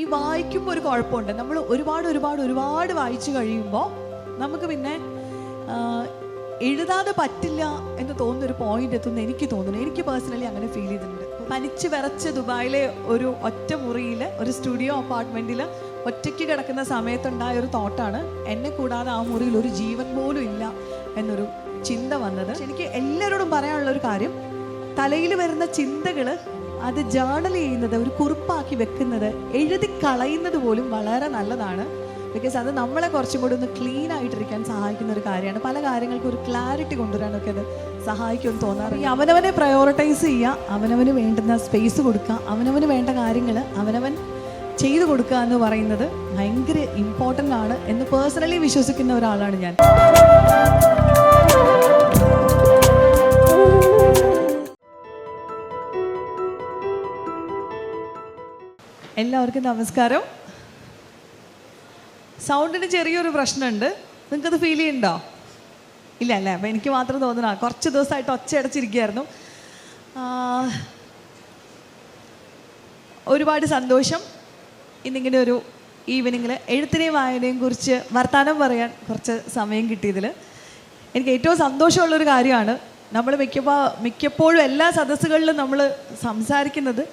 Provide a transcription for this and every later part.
ഈ വായിക്കുമ്പോൾ ഒരു കുഴപ്പമുണ്ട്. നമ്മൾ ഒരുപാട് ഒരുപാട് ഒരുപാട് വായിച്ചു കഴിയുമ്പോൾ നമുക്ക് പിന്നെ എഴുതാതെ പറ്റില്ല എന്ന് തോന്നുന്ന ഒരു പോയിന്റ് എത്തുന്ന എനിക്ക് തോന്നുന്നു. എനിക്ക് പേഴ്സണലി അങ്ങനെ ഫീൽ ചെയ്തിട്ടുണ്ട്. പനിച്ച് വിറച്ച് ദുബായിലെ ഒരു ഒറ്റ മുറിയിൽ ഒരു സ്റ്റുഡിയോ അപ്പാർട്ട്മെന്റിൽ ഒറ്റയ്ക്ക് കിടക്കുന്ന സമയത്തുണ്ടായ ഒരു തോട്ടാണ് എന്നെ കൂടാതെ ആ മുറിയിൽ ഒരു ജീവൻ പോലും ഇല്ല എന്നൊരു ചിന്ത വന്നത്. എനിക്ക് എല്ലാവരോടും പറയാനുള്ള ഒരു കാര്യം തലയിൽ വരുന്ന ചിന്തകൾ അത് ജേർണൽ ചെയ്യുന്നത് ഒരു കുറിപ്പാക്കി വെക്കുന്നത് എഴുതി കളയുന്നത് പോലും വളരെ നല്ലതാണ്. ബിക്കോസ് അത് നമ്മളെ കുറച്ചും കൂടി ഒന്ന് ക്ലീൻ ആയിട്ടിരിക്കാൻ സഹായിക്കുന്ന ഒരു കാര്യമാണ്. പല കാര്യങ്ങൾക്കും ഒരു ക്ലാരിറ്റി കൊണ്ടുവരാനൊക്കെ അത് സഹായിക്കുമെന്ന് തോന്നാറ് ഈ അവനവനെ പ്രയോറിറ്റൈസ് ചെയ്യുക അവനവന് വേണ്ടുന്ന സ്പേസ് കൊടുക്കുക അവനവന് വേണ്ട കാര്യങ്ങൾ അവനവൻ ചെയ്തു കൊടുക്കുക എന്ന് പറയുന്നത് ഭയങ്കര ഇമ്പോർട്ടന്റ് ആണ് എന്ന് പേഴ്സണലി വിശ്വസിക്കുന്ന ഒരാളാണ് ഞാൻ. എല്ലാവർക്കും നമസ്കാരം. സൗണ്ടിന് ചെറിയൊരു പ്രശ്നമുണ്ട്. നിങ്ങൾക്കത് ഫീൽ ചെയ്യുന്നുണ്ടോ? ഇല്ല അല്ലേ അപ്പം എനിക്ക് മാത്രം തോന്നണ കുറച്ച് ദിവസമായിട്ട് ഒച്ച അടച്ചിരിക്കുകയായിരുന്നു ഒരുപാട് സന്തോഷം. ഇന്നിങ്ങനെ ഒരു ഈവനിങ്ങിൽ എഴുത്തിനെയും വായനയും കുറിച്ച് വർത്തമാനം പറയാൻ കുറച്ച് സമയം കിട്ടിയതിൽ എനിക്ക് ഏറ്റവും സന്തോഷമുള്ളൊരു കാര്യമാണ്. നമ്മൾ മിക്കപ്പോൾ മിക്കപ്പോഴും എല്ലാ സദസ്സുകളിലും നമ്മൾ സംസാരിക്കുന്നത്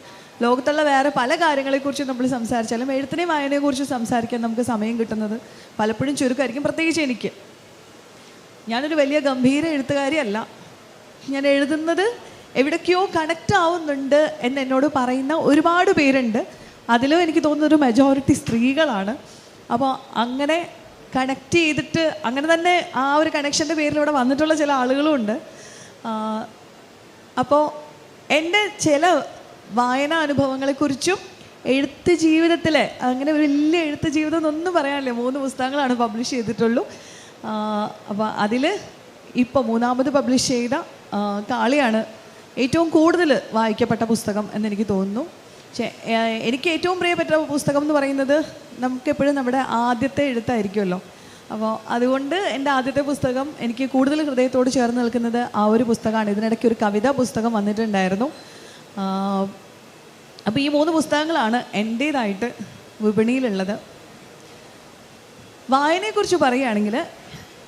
ലോകത്തുള്ള വേറെ പല കാര്യങ്ങളെക്കുറിച്ച് നമ്മൾ സംസാരിച്ചാലും എഴുത്തിനെയും വായനയെക്കുറിച്ച് സംസാരിക്കാൻ നമുക്ക് സമയം കിട്ടുന്നത് പലപ്പോഴും ചുരുക്കമായിരിക്കും പ്രത്യേകിച്ച് എനിക്ക്. ഞാനൊരു വലിയ ഗംഭീര എഴുത്തുകാരിയല്ല. ഞാൻ എഴുതുന്നത് എവിടേക്കോ കണക്റ്റ് ആവുന്നുണ്ട് എന്ന് എന്നോട് പറയുന്ന ഒരുപാട് പേരുണ്ട്. അതിലും എനിക്ക് തോന്നുന്നൊരു മെജോറിറ്റി സ്ത്രീകളാണ്. അപ്പോൾ അങ്ങനെ കണക്ട് ചെയ്തിട്ട് അങ്ങനെ തന്നെ ആ ഒരു കണക്ഷന്റെ പേരിലൂടെ വന്നിട്ടുള്ള ചില ആളുകളുമുണ്ട് അപ്പോൾ എന്റെ ചില വായനാ അനുഭവങ്ങളെക്കുറിച്ചും എഴുത്ത് ജീവിതത്തിൽ അങ്ങനെ വലിയ എഴുത്ത് ജീവിതം എന്നൊന്നും പറയാനില്ല. മൂന്ന് പുസ്തകങ്ങളാണ് പബ്ലിഷ് ചെയ്തിട്ടുള്ളൂ. അപ്പോൾ അതിൽ ഇപ്പോൾ മൂന്നാമത് പബ്ലിഷ് ചെയ്ത കാളിയാണ് ഏറ്റവും കൂടുതൽ വായിക്കപ്പെട്ട പുസ്തകം എന്നെനിക്ക് തോന്നുന്നു. പക്ഷേ എനിക്ക് ഏറ്റവും പ്രിയപ്പെട്ട പുസ്തകം എന്ന് പറയുന്നത് നമുക്കെപ്പോഴും നമ്മുടെ ആദ്യത്തെ എഴുത്തായിരിക്കുമല്ലോ. അപ്പോൾ അതുകൊണ്ട് എന്റെ ആദ്യത്തെ പുസ്തകം എനിക്ക് കൂടുതൽ ഹൃദയത്തോട് ചേർന്ന് നിൽക്കുന്നത് ആ ഒരു പുസ്തകമാണ്. ഇതിനിടയ്ക്ക് ഒരു കവിതാ പുസ്തകം വന്നിട്ടുണ്ടായിരുന്നു. അപ്പോൾ ഈ മൂന്ന് പുസ്തകങ്ങളാണ് എന്റേതായിട്ട് വിപണിയിലുള്ളത്. വായനയെക്കുറിച്ച് പറയുകയാണെങ്കിൽ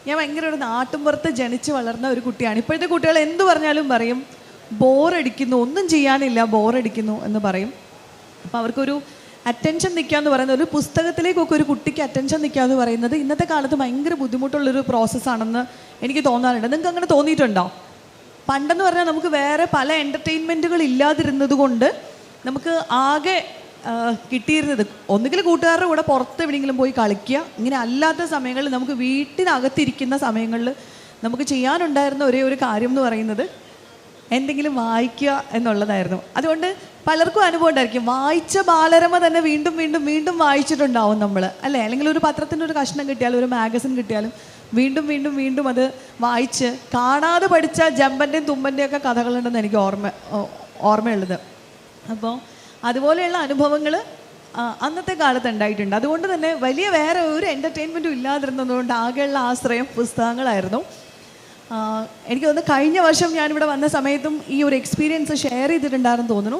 ഞാൻ ഭയങ്കര ഒരു നാട്ടുമ്പുറത്ത് ജനിച്ച് വളർന്ന ഒരു കുട്ടിയാണ്. ഇപ്പോഴത്തെ കുട്ടികൾ എന്ത് പറഞ്ഞാലും പറയും ബോറടിക്കുന്നു ഒന്നും ചെയ്യാനില്ല ബോറടിക്കുന്നു എന്ന് പറയും. അപ്പോൾ അവർക്കൊരു അറ്റൻഷൻ നിൽക്കുക എന്ന് പറയുന്നത് ഒരു പുസ്തകത്തിലേക്കൊക്കെ ഒരു കുട്ടിക്ക് അറ്റൻഷൻ നിൽക്കുക എന്ന് പറയുന്നത് ഇന്നത്തെ കാലത്ത് ഭയങ്കര ബുദ്ധിമുട്ടുള്ളൊരു പ്രോസസ്സാണെന്ന് എനിക്ക് തോന്നാറുണ്ട്. നിങ്ങൾക്ക് അങ്ങനെ തോന്നിയിട്ടുണ്ടോ? പണ്ടെന്ന് പറഞ്ഞാൽ നമുക്ക് വേറെ പല എന്റർടൈൻമെന്റുകൾ ഇല്ലാതിരുന്നത് കൊണ്ട് നമുക്ക് ആകെ കിട്ടിയിരുന്നത് ഒന്നുകിൽ കൂട്ടുകാരുടെ കൂടെ പുറത്ത് എവിടെയെങ്കിലും പോയി കളിക്കുക ഇങ്ങനെ അല്ലാത്ത സമയങ്ങളിൽ നമുക്ക് വീട്ടിനകത്തിരിക്കുന്ന സമയങ്ങളിൽ നമുക്ക് ചെയ്യാനുണ്ടായിരുന്ന ഒരേ ഒരു കാര്യം എന്ന് പറയുന്നത് എന്തെങ്കിലും വായിക്കുക എന്നുള്ളതായിരുന്നു. അതുകൊണ്ട് പലർക്കും അനുഭവം ഉണ്ടായിരിക്കും. വായിച്ച ബാലരമ തന്നെ വീണ്ടും വീണ്ടും വീണ്ടും വായിച്ചിട്ടുണ്ടാവും നമ്മൾ അല്ലേ? അല്ലെങ്കിൽ ഒരു പത്രത്തിന്റെ ഒരു കഷ്ണം കിട്ടിയാലും ഒരു മാഗസിൻ കിട്ടിയാലും വീണ്ടും വീണ്ടും വീണ്ടും അത് വായിച്ച് കാണാതെ പഠിച്ച ജമ്പന്റെയും തുമ്പന്റെയും ഒക്കെ കഥകളുണ്ടെന്ന് എനിക്ക് ഓർമ്മ ഓർമ്മയുള്ളത്. അപ്പോൾ അതുപോലെയുള്ള അനുഭവങ്ങൾ അന്നത്തെ കാലത്ത് ഉണ്ടായിട്ടുണ്ട്. അതുകൊണ്ട് തന്നെ വലിയ വേറെ ഒരു എന്റർടൈൻമെന്റും ഇല്ലാതിരുന്നതുകൊണ്ട് ആകെയുള്ള ആശ്രയം പുസ്തകങ്ങളായിരുന്നു. എനിക്ക് തോന്നുന്നു കഴിഞ്ഞ വർഷം ഞാനിവിടെ വന്ന സമയത്തും ഈ ഒരു എക്സ്പീരിയൻസ് ഷെയർ ചെയ്തിട്ടുണ്ടായിരുന്നു തോന്നുന്നു.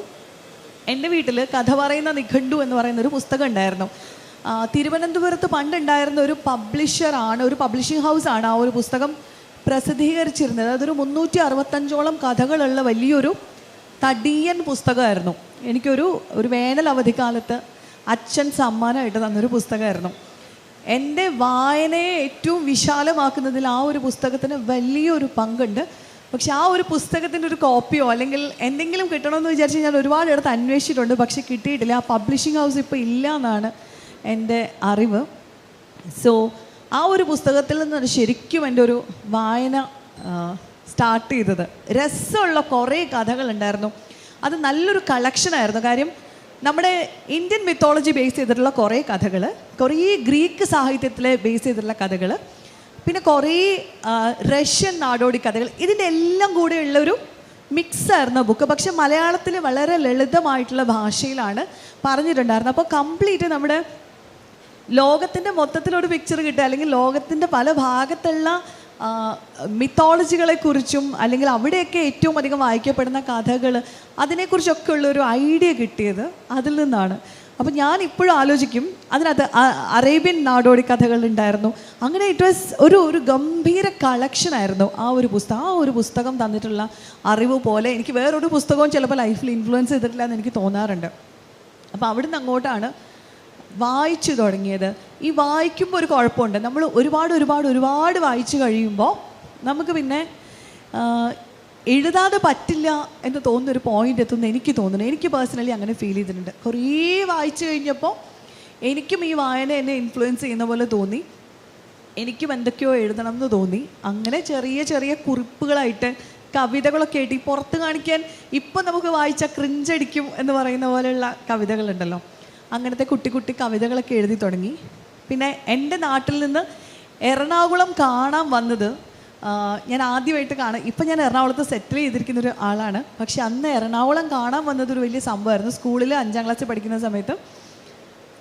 എന്റെ വീട്ടിൽ കഥ പറയുന്ന നിഘണ്ടു എന്ന് പറയുന്ന ഒരു പുസ്തകം ഉണ്ടായിരുന്നു. തിരുവനന്തപുരത്ത് പണ്ടുണ്ടായിരുന്ന ഒരു പബ്ലിഷറാണ് ഒരു പബ്ലിഷിംഗ് ഹൗസാണ് ആ ഒരു പുസ്തകം പ്രസിദ്ധീകരിച്ചിരുന്നത്. അതൊരു മുന്നൂറ്റി അറുപത്തഞ്ചോളം കഥകളുള്ള വലിയൊരു തടിയൻ പുസ്തകമായിരുന്നു. എനിക്കൊരു ഒരു വേനൽ അവധിക്കാലത്ത് അച്ഛൻ സമ്മാനമായിട്ട് തന്നൊരു പുസ്തകമായിരുന്നു. എന്റെ വായനയെ ഏറ്റവും വിശാലമാക്കുന്നതിൽ ആ ഒരു പുസ്തകത്തിന് വലിയൊരു പങ്കുണ്ട്. പക്ഷെ ആ ഒരു പുസ്തകത്തിന്റെ ഒരു കോപ്പിയോ അല്ലെങ്കിൽ എന്തെങ്കിലും കിട്ടണമെന്ന് വിചാരിച്ച് ഞാൻ ഒരുപാട് ഇടത്ത് അന്വേഷിച്ചിട്ടുണ്ട്. പക്ഷെ കിട്ടിയിട്ടില്ല. ആ പബ്ലിഷിംഗ് ഹൗസ് ഇപ്പോൾ ഇല്ല എന്നാണ് എന്റെ അറിവ്. സോ ആ ഒരു പുസ്തകത്തിൽ നിന്നാണ് ശരിക്കും എന്റെ ഒരു വായന സ്റ്റാർട്ട് ചെയ്തത്. രസമുള്ള കുറേ കഥകളുണ്ടായിരുന്നു. അത് നല്ലൊരു കളക്ഷനായിരുന്നു. കാര്യം നമ്മുടെ ഇന്ത്യൻ മിത്തോളജി ബേസ് ചെയ്തിട്ടുള്ള കുറേ കഥകൾ കുറേ ഗ്രീക്ക് സാഹിത്യത്തിൽ ബേസ് ചെയ്തിട്ടുള്ള കഥകൾ പിന്നെ കുറേ റഷ്യൻ നാടോടി കഥകൾ ഇതിന്റെ എല്ലാം കൂടെയുള്ള ഒരു മിക്സ് ആയിരുന്ന ബുക്ക് പക്ഷെ മലയാളത്തിൽ വളരെ ലളിതമായിട്ടുള്ള ഭാഷയിലാണ് പറഞ്ഞിട്ടുണ്ടായിരുന്നത്. അപ്പോൾ കംപ്ലീറ്റ് നമ്മുടെ ലോകത്തിന്റെ മൊത്തത്തിലൊരു പിക്ചർ കിട്ടുക അല്ലെങ്കിൽ ലോകത്തിന്റെ പല ഭാഗത്തുള്ള മിത്തോളജികളെ കുറിച്ചും അല്ലെങ്കിൽ അവിടെയൊക്കെ ഏറ്റവും അധികം വായിക്കപ്പെടുന്ന കഥകൾ അതിനെക്കുറിച്ചൊക്കെ ഉള്ളൊരു ഐഡിയ കിട്ടിയത് അതിൽ നിന്നാണ്. അപ്പം ഞാൻ ഇപ്പോഴും ആലോചിക്കും അതിനകത്ത് അറേബ്യൻ നാടോടി കഥകൾ ഉണ്ടായിരുന്നു. അങ്ങനെ ഇറ്റ് വാസ് ഒരു ഒരു ഗംഭീര കളക്ഷൻ ആയിരുന്നു. ആ ഒരു പുസ്തകം ആ ഒരു പുസ്തകം തന്നിട്ടുള്ള അറിവ് പോലെ എനിക്ക് വേറൊരു പുസ്തകവും ചിലപ്പോൾ ലൈഫിൽ ഇൻഫ്ലുവൻസ് ചെയ്തിട്ടില്ല എന്ന് എനിക്ക് തോന്നാറുണ്ട്. അപ്പോൾ അവിടുന്ന് അങ്ങോട്ടാണ് വായിച്ചു തുടങ്ങിയത്. ഈ വായിക്കുമ്പോൾ ഒരു കുഴപ്പമുണ്ട്. നമ്മൾ ഒരുപാട് ഒരുപാട് ഒരുപാട് വായിച്ചു കഴിയുമ്പോൾ നമുക്ക് പിന്നെ എഴുതാതെ പറ്റില്ല എന്ന് തോന്നുന്നൊരു പോയിന്റ് എത്തുന്ന എനിക്ക് തോന്നുന്നു. എനിക്ക് പേഴ്സണലി അങ്ങനെ ഫീൽ ചെയ്തിട്ടുണ്ട്. കുറേ വായിച്ചു കഴിഞ്ഞപ്പോൾ എനിക്കും ഈ വായന എന്നെ ഇൻഫ്ലുവൻസ് ചെയ്യുന്ന പോലെ തോന്നി. എനിക്കും എന്തൊക്കെയോ എഴുതണം എന്ന് തോന്നി. അങ്ങനെ ചെറിയ ചെറിയ കുറിപ്പുകളായിട്ട് കവിതകളൊക്കെ ആയിട്ട് ഈ പുറത്ത് കാണിക്കാൻ ഇപ്പം നമുക്ക് വായിച്ചാൽ ക്രിഞ്ചടിക്കും എന്ന് പറയുന്ന പോലെയുള്ള കവിതകളുണ്ടല്ലോ. അങ്ങനത്തെ കുട്ടി കുട്ടി കവിതകളൊക്കെ എഴുതി തുടങ്ങി. പിന്നെ എന്റെ നാട്ടിൽ നിന്ന് എറണാകുളം കാണാൻ വന്നത് ഞാൻ ആദ്യമായിട്ട് കാണാം ഇപ്പം ഞാൻ എറണാകുളത്ത് സെറ്റിൽ ചെയ്തിരിക്കുന്ന ഒരു ആളാണ്. പക്ഷെ അന്ന് എറണാകുളം കാണാൻ വന്നത് ഒരു വലിയ സംഭവമായിരുന്നു. സ്കൂളിൽ അഞ്ചാം ക്ലാസ്സിൽ പഠിക്കുന്ന സമയത്ത്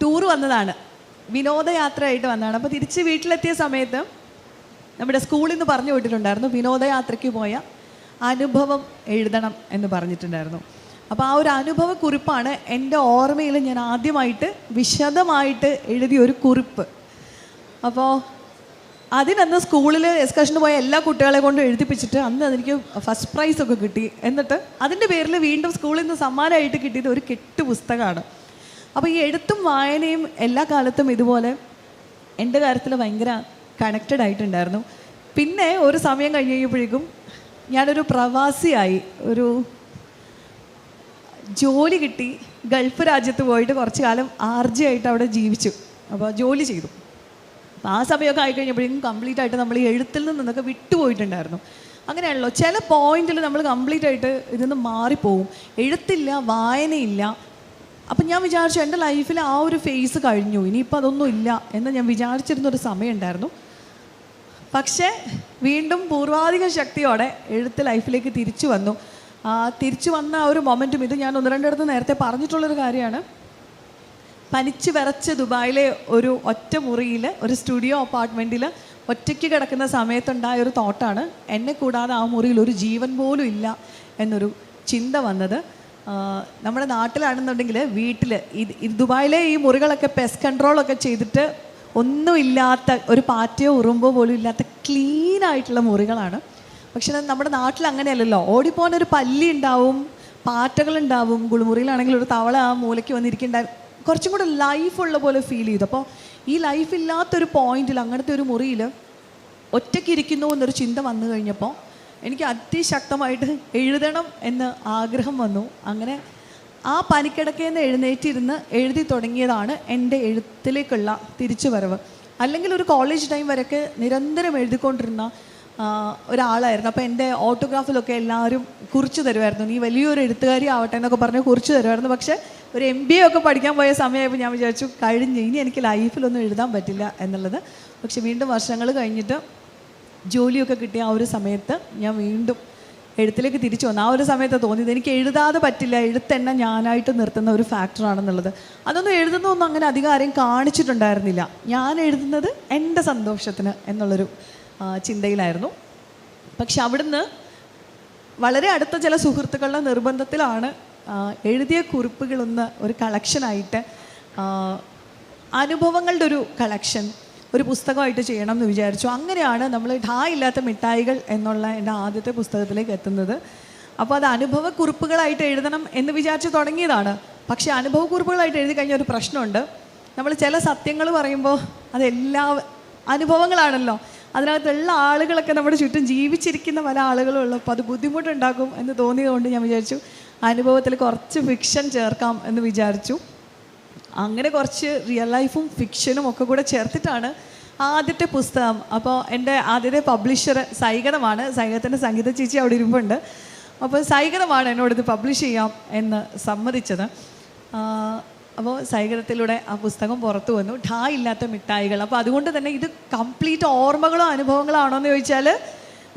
ടൂർ വന്നതാണ്. വിനോദയാത്രയായിട്ട് വന്നതാണ്. അപ്പോൾ തിരിച്ച് വീട്ടിലെത്തിയ സമയത്ത് നമ്മുടെ സ്കൂളിൽ നിന്ന് പറഞ്ഞു വിട്ടിട്ടുണ്ടായിരുന്നു വിനോദയാത്രയ്ക്ക് പോയ അനുഭവം എഴുതണം എന്ന് പറഞ്ഞിട്ടുണ്ടായിരുന്നു. അപ്പോൾ ആ ഒരു അനുഭവക്കുറിപ്പാണ് എന്റെ ഓർമ്മയിൽ ഞാൻ ആദ്യമായിട്ട് വിശദമായിട്ട് എഴുതിയ ഒരു കുറിപ്പ്. അപ്പോൾ അതിനന്ന് സ്കൂളിൽ എക്സ്കർഷന് പോയ എല്ലാ കുട്ടികളെ കൊണ്ട് എഴുതിപ്പിച്ചിട്ട് അന്ന് അതെനിക്ക് ഫസ്റ്റ് പ്രൈസ് ഒക്കെ കിട്ടി. എന്നിട്ട് അതിന്റെ പേരിൽ വീണ്ടും സ്കൂളിൽ നിന്ന് സമ്മാനമായിട്ട് കിട്ടിയത് ഒരു കെട്ട് പുസ്തകമാണ്. അപ്പോൾ ഈ എഴുത്തും വായനയും എല്ലാ കാലത്തും ഇതുപോലെ എന്റെ കാര്യത്തിൽ ഭയങ്കര കണക്റ്റഡ് ആയിട്ടുണ്ടായിരുന്നു. പിന്നെ ഒരു സമയം കഴിഞ്ഞ് കഴിഞ്ഞപ്പോഴേക്കും ഞാനൊരു പ്രവാസിയായി. ഒരു ജോലി കിട്ടി. ഗൾഫ് രാജ്യത്ത് പോയിട്ട് കുറച്ച് കാലം ആർജി ആയിട്ട് അവിടെ ജീവിച്ചു. അപ്പോൾ ജോലി ചെയ്തു. ആ സമയമൊക്കെ ആയിക്കഴിഞ്ഞപ്പോഴേക്കും കംപ്ലീറ്റ് ആയിട്ട് നമ്മൾ ഈ എഴുത്തിൽ നിന്നൊക്കെ വിട്ടുപോയിട്ടുണ്ടായിരുന്നു. അങ്ങനെയാണല്ലോ. ചില പോയിന്റിൽ നമ്മൾ കംപ്ലീറ്റ് ആയിട്ട് ഇതിന്ന് മാറിപ്പോവും. എഴുത്തില്ല വായനയില്ല. അപ്പം ഞാൻ വിചാരിച്ചു എന്റെ ലൈഫിൽ ആ ഒരു ഫേസ് കഴിഞ്ഞു. ഇനിയിപ്പോൾ അതൊന്നും ഇല്ല എന്ന് ഞാൻ വിചാരിച്ചിരുന്നൊരു സമയം ഉണ്ടായിരുന്നു. പക്ഷേ വീണ്ടും പൂർവാധിക ശക്തിയോടെ എഴുത്ത് ലൈഫിലേക്ക് തിരിച്ചു വന്നു. തിരിച്ചു വന്ന ആ ഒരു മൊമെന്റും ഇത് ഞാൻ ഒന്ന് രണ്ടിടത്ത് നേരത്തെ പറഞ്ഞിട്ടുള്ളൊരു കാര്യമാണ്. പനിച്ച് വിറച്ച് ദുബായിലെ ഒരു ഒറ്റ മുറിയിൽ ഒരു സ്റ്റുഡിയോ അപ്പാർട്ട്മെന്റിൽ ഒറ്റയ്ക്ക് കിടക്കുന്ന സമയത്തുണ്ടായ ഒരു തോട്ടാണ്. എന്നെ കൂടാതെ ആ മുറിയിൽ ഒരു ജീവൻ പോലും ഇല്ല എന്നൊരു ചിന്ത വന്നത്. നമ്മുടെ നാട്ടിലാണെന്നുണ്ടെങ്കിൽ വീട്ടിൽ ഇത് ദുബായിലെ ഈ മുറികളൊക്കെ പെസ്റ്റ് കൺട്രോളൊക്കെ ചെയ്തിട്ട് ഒന്നുമില്ലാത്ത ഒരു പാറ്റയോ ഉറുമ്പോ പോലും ഇല്ലാത്ത ക്ലീൻ ആയിട്ടുള്ള മുറികളാണ്. പക്ഷെ നമ്മുടെ നാട്ടിൽ അങ്ങനെയല്ലല്ലോ. ഓടിപ്പോകാൻ ഒരു പല്ലി ഉണ്ടാവും പാറ്റകൾ ഉണ്ടാവും കുളിമുറിയിലാണെങ്കിൽ ഒരു തവള ആ മൂലയ്ക്ക് വന്നിരിക്കുന്നുണ്ടാവും കുറച്ചും കൂടെ ലൈഫുള്ള പോലെ ഫീൽ ചെയ്തു. അപ്പോൾ ഈ ലൈഫ് ഇല്ലാത്തൊരു പോയിന്റിൽ അങ്ങനത്തെ ഒരു മുറിയിൽ ഒറ്റയ്ക്ക് ഇരിക്കുന്നു എന്നൊരു ചിന്ത വന്നു കഴിഞ്ഞപ്പോൾ എനിക്ക് അതിശക്തമായിട്ട് എഴുതണം എന്ന് ആഗ്രഹം വന്നു. അങ്ങനെ ആ പനിക്കിടക്കയിൽ നിന്ന് എഴുന്നേറ്റിരുന്ന് എഴുതി തുടങ്ങിയതാണ് എന്റെ എഴുത്തിലേക്കുള്ള തിരിച്ചുവരവ്. അല്ലെങ്കിൽ ഒരു കോളേജ് ടൈം വരെയൊക്കെ നിരന്തരം എഴുതിക്കൊണ്ടിരുന്ന ഒരാളായിരുന്നു. അപ്പോൾ എന്റെ ഓട്ടോഗ്രാഫിലൊക്കെ എല്ലാവരും കുറിച്ച് തരുമായിരുന്നു. നീ വലിയൊരു എഴുത്തുകാരി ആവട്ടെ എന്നൊക്കെ പറഞ്ഞ് കുറിച്ച് തരുമായിരുന്നു. പക്ഷേ ഒരു എം ബി എ ഒക്കെ പഠിക്കാൻ പോയ സമയമായപ്പോൾ ഞാൻ വിചാരിച്ചു കഴിഞ്ഞ് ഇനി എനിക്ക് ലൈഫിലൊന്നും എഴുതാൻ പറ്റില്ല എന്നുള്ളത്. പക്ഷെ വീണ്ടും വർഷങ്ങൾ കഴിഞ്ഞിട്ട് ജോലിയൊക്കെ കിട്ടിയ ആ ഒരു സമയത്ത് ഞാൻ വീണ്ടും എഴുത്തിലേക്ക് തിരിച്ചു വന്നു. ആ ഒരു സമയത്ത് തോന്നിയത് എനിക്ക് എഴുതാതെ പറ്റില്ല എഴുത്തെന്നെ ഞാനായിട്ട് നിർത്തുന്ന ഒരു ഫാക്ടറാണെന്നുള്ളത്. അതൊന്നും എഴുതുന്നൊന്നും അങ്ങനെ അധികം ആരെയും കാണിച്ചിട്ടുണ്ടായിരുന്നില്ല. ഞാൻ എഴുതുന്നത് എന്റെ സന്തോഷത്തിന് എന്നുള്ളൊരു ചിന്തയിലായിരുന്നു. പക്ഷെ അവിടുന്ന് വളരെ അടുത്ത ചില സുഹൃത്തുക്കളുടെ നിർബന്ധത്തിലാണ് എഴുതിയ കുറിപ്പുകളൊന്ന് ഒരു കളക്ഷനായിട്ട് അനുഭവങ്ങളുടെ ഒരു കളക്ഷൻ ഒരു പുസ്തകമായിട്ട് ചെയ്യണം എന്ന് വിചാരിച്ചു. അങ്ങനെയാണ് നമ്മൾ ഢാ ഇല്ലാത്ത മിഠായികൾ എന്നുള്ള എന്റെ ആദ്യത്തെ പുസ്തകത്തിലേക്ക് എത്തുന്നത്. അപ്പോൾ അത് അനുഭവ കുറിപ്പുകളായിട്ട് എഴുതണം എന്ന് വിചാരിച്ച് തുടങ്ങിയതാണ്. പക്ഷേ അനുഭവ കുറിപ്പുകളായിട്ട് എഴുതി കഴിഞ്ഞ ഒരു പ്രശ്നമുണ്ട്. നമ്മൾ ചില സത്യങ്ങൾ പറയുമ്പോൾ അതെല്ലാ അനുഭവങ്ങളാണല്ലോ. അതിനകത്തുള്ള ആളുകളൊക്കെ നമ്മുടെ ചുറ്റും ജീവിച്ചിരിക്കുന്ന പല ആളുകളും ഉള്ളപ്പോൾ അത് ബുദ്ധിമുട്ടുണ്ടാക്കും എന്ന് തോന്നിയതുകൊണ്ട് ഞാൻ വിചാരിച്ചു അനുഭവത്തിൽ കുറച്ച് ഫിക്ഷൻ ചേർക്കാം എന്ന് വിചാരിച്ചു. അങ്ങനെ കുറച്ച് റിയൽ ലൈഫും ഫിക്ഷനും ഒക്കെ കൂടെ ചേർത്തിട്ടാണ് ആദ്യത്തെ പുസ്തകം. അപ്പോൾ എന്റെ ആദ്യത്തെ പബ്ലിഷർ സൈഗതമാണ് സൈഗത്തിന്റെ സംഗീത ചേച്ചി അവിടെ ഇരിപ്പുണ്ട്. അപ്പോൾ സൈഗതമാണ് എന്നോട് ഇത് പബ്ലിഷ് ചെയ്യാം എന്ന് സമ്മതിച്ചത്. അപ്പോൾ സൈകരത്തിലൂടെ ആ പുസ്തകം പുറത്തു വന്നു. ഠാ ഇല്ലാത്ത മിഠായികൾ. അപ്പോൾ അതുകൊണ്ട് തന്നെ ഇത് കംപ്ലീറ്റ് ഓർമ്മകളോ അനുഭവങ്ങളോ ആണോ എന്ന് ചോദിച്ചാൽ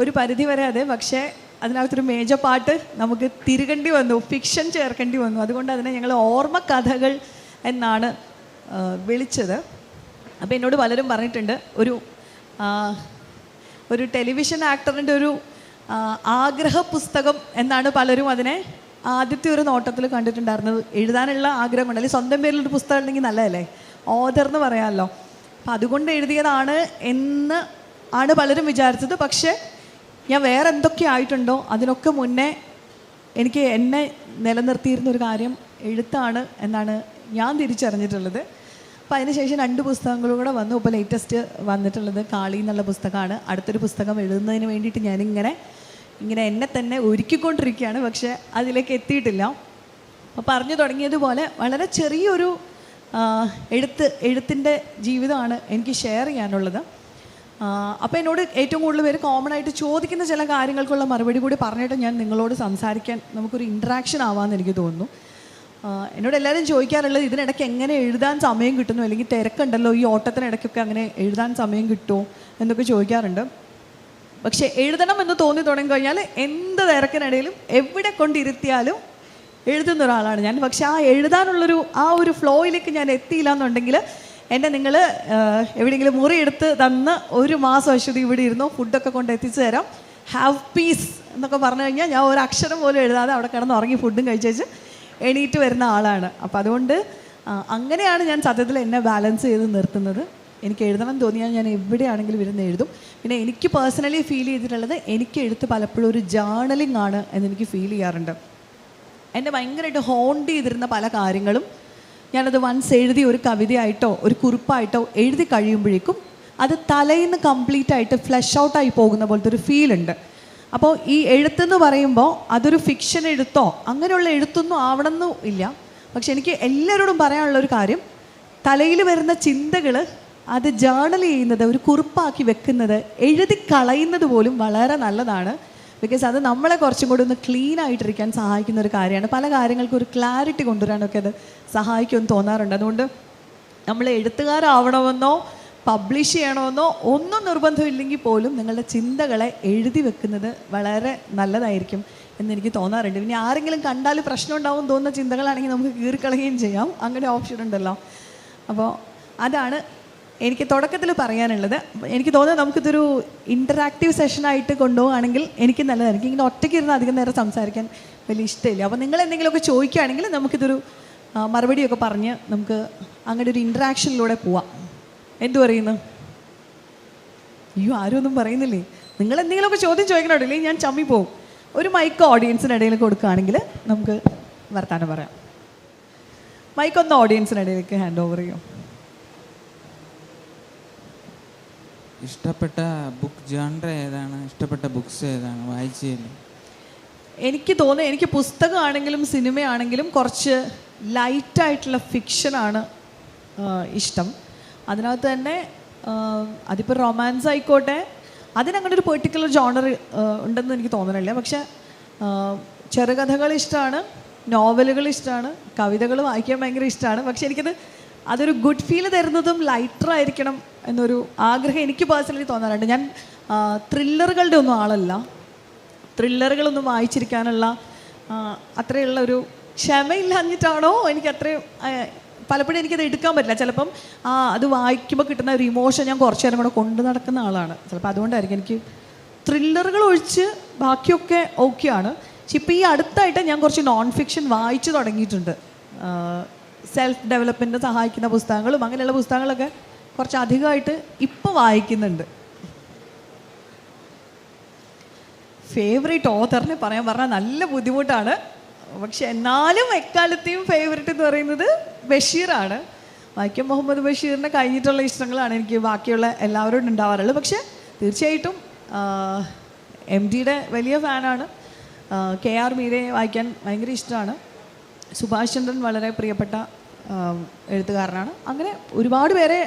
ഒരു പരിധി വരെ അതെ. പക്ഷേ അതിനകത്തൊരു മേജർ പാട്ട് നമുക്ക് തിരുകേണ്ടി വന്നു ഫിക്ഷൻ ചേർക്കേണ്ടി വന്നു. അതുകൊണ്ട് അതിനെ ഞങ്ങൾ ഓർമ്മ കഥകൾ എന്നാണ് വിളിച്ചത്. അപ്പോൾ എന്നോട് പലരും പറഞ്ഞിട്ടുണ്ട് ഒരു ഒരു ടെലിവിഷൻ ആക്ടറിന്റെ ഒരു ആഗ്രഹ പുസ്തകം എന്നാണ് പലരും അതിനെ ആദ്യത്തെ ഒരു നോട്ടത്തിൽ കണ്ടിട്ടുണ്ടായിരുന്നത് എഴുതാനുള്ള ആഗ്രഹം കൊണ്ട് അല്ലെങ്കിൽ സ്വന്തം പേരിലൊരു പുസ്തകം ഉണ്ടെങ്കിൽ നല്ലതല്ലേ? ഓതർ എന്ന് പറയാമല്ലോ. അപ്പം അതുകൊണ്ട് എഴുതിയതാണ് എന്ന് ആണ് പലരും വിചാരിച്ചത്. പക്ഷേ ഞാൻ വേറെ എന്തൊക്കെ ആയിട്ടുണ്ടോ അതിനൊക്കെ മുന്നേ എനിക്ക് എന്നെ നിലനിർത്തിയിരുന്ന ഒരു കാര്യം എഴുത്താണ് എന്നാണ് ഞാൻ തിരിച്ചറിഞ്ഞിട്ടുള്ളത്. അപ്പോൾ അതിനുശേഷം രണ്ട് പുസ്തകങ്ങളും കൂടെ വന്നു. ഇപ്പോൾ ലേറ്റസ്റ്റ് വന്നിട്ടുള്ളത് കാളി എന്നുള്ള പുസ്തകമാണ്. അടുത്തൊരു പുസ്തകം എഴുതുന്നതിന് വേണ്ടിയിട്ട് ഞാനിങ്ങനെ ഇങ്ങനെ എന്നെ തന്നെ ഒരുക്കിക്കൊണ്ടിരിക്കുകയാണ് പക്ഷെ അതിലേക്ക് എത്തിയിട്ടില്ല. അപ്പോൾ പറഞ്ഞു തുടങ്ങിയതുപോലെ വളരെ ചെറിയൊരു എഴുത്ത് എഴുത്തിന്റെ ജീവിതമാണ് എനിക്ക് ഷെയർ ചെയ്യാനുള്ളത്. അപ്പോൾ എന്നോട് ഏറ്റവും കൂടുതൽ പേര് കോമൺ ആയിട്ട് ചോദിക്കുന്ന ചില കാര്യങ്ങൾക്കുള്ള മറുപടി കൂടി പറഞ്ഞിട്ട് ഞാൻ നിങ്ങളോട് സംസാരിക്കാൻ നമുക്കൊരു ഇൻട്രാക്ഷൻ ആവാമെന്ന് എനിക്ക് തോന്നുന്നു. എന്നോട് എല്ലാവരും ചോദിക്കാറുള്ളത് ഇതിനിടയ്ക്ക് എങ്ങനെ എഴുതാൻ സമയം കിട്ടുന്നു? അല്ലെങ്കിൽ തിരക്കുണ്ടല്ലോ ഈ ഓട്ടത്തിനിടയ്ക്കൊക്കെ അങ്ങനെ എഴുതാൻ സമയം കിട്ടുമോ? എന്നൊക്കെ ചോദിക്കാറുണ്ട്. പക്ഷെ എഴുതണം എന്ന് തോന്നി തുടങ്ങി കഴിഞ്ഞാൽ എന്ത് തിരക്കിനിടയിലും എവിടെ കൊണ്ടിരുത്തിയാലും എഴുതുന്ന ഒരാളാണ് ഞാൻ. പക്ഷേ ആ എഴുതാനുള്ളൊരു ആ ഒരു ഫ്ലോയിലേക്ക് ഞാൻ എത്തിയില്ല എന്നുണ്ടെങ്കിൽ എന്നെ നിങ്ങൾ എവിടെയെങ്കിലും മുറിയെടുത്ത് തന്ന് ഒരു മാസം അശ്വതി ഇവിടെ ഇരുന്നോ ഫുഡൊക്കെ കൊണ്ട് എത്തിച്ചു തരാം. ഹാവ് പീസ് എന്നൊക്കെ പറഞ്ഞു കഴിഞ്ഞാൽ ഞാൻ ഒരു അക്ഷരം പോലും എഴുതാതെ അവിടെ കിടന്ന് ഉറങ്ങി ഫുഡും കഴിച്ചേച്ച് എണീറ്റ് വരുന്ന ആളാണ്. അപ്പം അതുകൊണ്ട് അങ്ങനെയാണ് ഞാൻ സത്യത്തിൽ എന്നെ ബാലൻസ് ചെയ്ത് നിർത്തുന്നത്. എനിക്ക് എഴുതണം തോന്നിയാൽ ഞാൻ എവിടെയാണെങ്കിലും ഇരുന്ന് എഴുതും. പിന്നെ എനിക്ക് പേഴ്സണലി ഫീൽ ചെയ്തിട്ടുള്ളത് എനിക്ക് എഴുത്ത് പലപ്പോഴും ഒരു ജേർണലിംഗ് ആണ് എന്നെനിക്ക് ഫീൽ ചെയ്യാറുണ്ട്. എന്നെ ഭയങ്കരമായിട്ട് ഹോണ്ട് ചെയ്തിരുന്ന പല കാര്യങ്ങളും ഞാനത് വൺസ് എഴുതി ഒരു കവിതയായിട്ടോ ഒരു കുറിപ്പായിട്ടോ എഴുതി കഴിയുമ്പോഴേക്കും അത് തലയിൽ നിന്ന് കംപ്ലീറ്റ് ആയിട്ട് ഫ്ലഷ് ഔട്ടായി പോകുന്ന പോലത്തെ ഒരു ഫീൽ ഉണ്ട്. അപ്പോൾ ഈ എഴുത്തെന്ന് പറയുമ്പോൾ അതൊരു ഫിക്ഷൻ എഴുത്തോ അങ്ങനെയുള്ള എഴുത്തൊന്നും ആവണമെന്നും ഇല്ല. പക്ഷെ എനിക്ക് എല്ലാവരോടും പറയാനുള്ള ഒരു കാര്യം തലയിൽ വരുന്ന ചിന്തകൾ അത് ജേർണൽ ചെയ്യുന്നത് ഒരു കുറിപ്പാക്കി വെക്കുന്നത് എഴുതി കളയുന്നത് പോലും വളരെ നല്ലതാണ്. ബിക്കോസ് അത് നമ്മളെ കുറച്ചും കൂടി ഒന്ന് ക്ലീൻ ആയിട്ടിരിക്കാൻ സഹായിക്കുന്ന ഒരു കാര്യമാണ്. പല കാര്യങ്ങൾക്കും ഒരു ക്ലാരിറ്റി കൊണ്ടുവരാനൊക്കെ അത് സഹായിക്കുമെന്ന് തോന്നാറുണ്ട്. അതുകൊണ്ട് നമ്മൾ എഴുത്തുകാരാവണമെന്നോ പബ്ലിഷ് ചെയ്യണമെന്നോ ഒന്നും നിർബന്ധമില്ലെങ്കിൽ പോലും നിങ്ങളുടെ ചിന്തകളെ എഴുതി വെക്കുന്നത് വളരെ നല്ലതായിരിക്കും എന്നെനിക്ക് തോന്നാറുണ്ട്. പിന്നെ ആരെങ്കിലും കണ്ടാൽ പ്രശ്നം ഉണ്ടാവും തോന്നുന്ന ചിന്തകളാണെങ്കിൽ നമുക്ക് കീറിക്കളയുകയും ചെയ്യാം. അങ്ങനെ ഓപ്ഷൻ ഉണ്ടല്ലോ. അപ്പോൾ അതാണ് എനിക്ക് തുടക്കത്തിൽ പറയാനുള്ളത് എനിക്ക് തോന്നുന്നത് നമുക്കിതൊരു ഇന്ററാക്റ്റീവ് സെഷനായിട്ട് കൊണ്ടുപോകുകയാണെങ്കിൽ എനിക്ക് നല്ലതായിരിക്കും. ഇങ്ങനെ ഒറ്റയ്ക്ക് ഇരുന്ന് അധികം നേരം സംസാരിക്കാൻ വലിയ ഇഷ്ടമില്ല. അപ്പോൾ നിങ്ങൾ എന്തെങ്കിലുമൊക്കെ ചോദിക്കുകയാണെങ്കിൽ നമുക്കിതൊരു മറുപടിയൊക്കെ പറഞ്ഞ് നമുക്ക് അങ്ങനെ ഒരു ഇൻട്രാക്ഷനിലൂടെ പോവാം. എന്തു പറയുന്നു? അയ്യോ ആരും ഒന്നും പറയുന്നില്ലേ? നിങ്ങൾ എന്തെങ്കിലുമൊക്കെ ചോദ്യം ചോദിക്കണോടില്ലേ ഞാൻ ചമ്മി പോവും. ഒരു മൈക്ക് ഓഡിയൻസിനിടയിൽ കൊടുക്കുകയാണെങ്കിൽ നമുക്ക് വർത്താനം പറയാം. മൈക്ക് ഒന്ന് ഓഡിയൻസിനിടയിലേക്ക് ഹാൻഡ് ഓവർ ചെയ്യും. ഇഷ്ടപ്പെട്ട ബുക്ക് ജോൺറ ഏതാണ്? ഇഷ്ടപ്പെട്ട ബുക്ക്സ് ഏതാണ്? വായിച്ചതിൽ എനിക്ക് തോന്നുന്നു എനിക്ക് പുസ്തകമാണെങ്കിലും സിനിമയാണെങ്കിലും കുറച്ച് ലൈറ്റായിട്ടുള്ള ഫിക്ഷനാണ് ഇഷ്ടം. അതിനകത്ത് തന്നെ അതിപ്പോൾ റൊമാൻസ് ആയിക്കോട്ടെ അതിനങ്ങനെ ഒരു പെർട്ടിക്കുലർ ജോണർ ഉണ്ടെന്ന് എനിക്ക് തോന്നണില്ല. പക്ഷെ ചെറുകഥകൾ ഇഷ്ടമാണ് നോവലുകൾ ഇഷ്ടമാണ് കവിതകൾ വായിക്കാൻ ഭയങ്കര ഇഷ്ടമാണ്. പക്ഷെ എനിക്കത് അതൊരു ഗുഡ് ഫീൽ തരുന്നതും ലൈറ്റർ ആയിരിക്കണം എന്നൊരു ആഗ്രഹം എനിക്ക് പേഴ്സണലി തോന്നാറുണ്ട്. ഞാൻ ത്രില്ലറുകളുടെ ഒന്നും ആളല്ല. ത്രില്ലറുകളൊന്നും വായിച്ചിരിക്കാനുള്ള അത്രയുള്ള ഒരു ക്ഷമയില്ലാഞ്ഞിട്ടാണോ എനിക്ക് അത്രയും പലപ്പോഴും എനിക്കത് എടുക്കാൻ പറ്റില്ല. ചിലപ്പം അത് വായിക്കുമ്പോൾ കിട്ടുന്ന ഒരു ഇമോഷൻ ഞാൻ കുറച്ച് നേരം കൂടെ കൊണ്ടു നടക്കുന്ന ആളാണ്. ചിലപ്പോൾ അതുകൊണ്ടായിരിക്കും എനിക്ക് ത്രില്ലറുകൾ ഒഴിച്ച് ബാക്കിയൊക്കെ ഓക്കെയാണ് പക്ഷെ ഇപ്പോൾ ഈ അടുത്തായിട്ട് ഞാൻ കുറച്ച് നോൺ ഫിക്ഷൻ വായിച്ചു തുടങ്ങിയിട്ടുണ്ട്. സെൽഫ് ഡെവലപ്മെന്റ് സഹായിക്കുന്ന പുസ്തകങ്ങളും അങ്ങനെയുള്ള പുസ്തകങ്ങളൊക്കെ കുറച്ച് അധികമായിട്ട് ഇപ്പോൾ വായിക്കുന്നുണ്ട്. ഫേവറേറ്റ് ഓഥറിനെ പറയാൻ പറഞ്ഞാൽ നല്ല ബുദ്ധിമുട്ടാണ്. പക്ഷെ എന്നാലും എക്കാലത്തെയും ഫേവറേറ്റ് എന്ന് പറയുന്നത് ബഷീറാണ്. വൈക്കം മുഹമ്മദ് ബഷീറിനെ കഴിഞ്ഞിട്ടുള്ള ഇഷ്ടങ്ങളാണ് എനിക്ക് ബാക്കിയുള്ള എല്ലാവരോടും ഉണ്ടാവാറുള്ളത്. പക്ഷെ തീർച്ചയായിട്ടും എം ഡിയുടെ വലിയ ഫാനാണ്. കെ ആർ മീരയെ വായിക്കാൻ ഭയങ്കര ഇഷ്ടമാണ്. സുഭാഷ് ചന്ദ്രൻ വളരെ പ്രിയപ്പെട്ട എഴുത്തുകാരനാണ്. അങ്ങനെ ഒരുപാട് പേരെ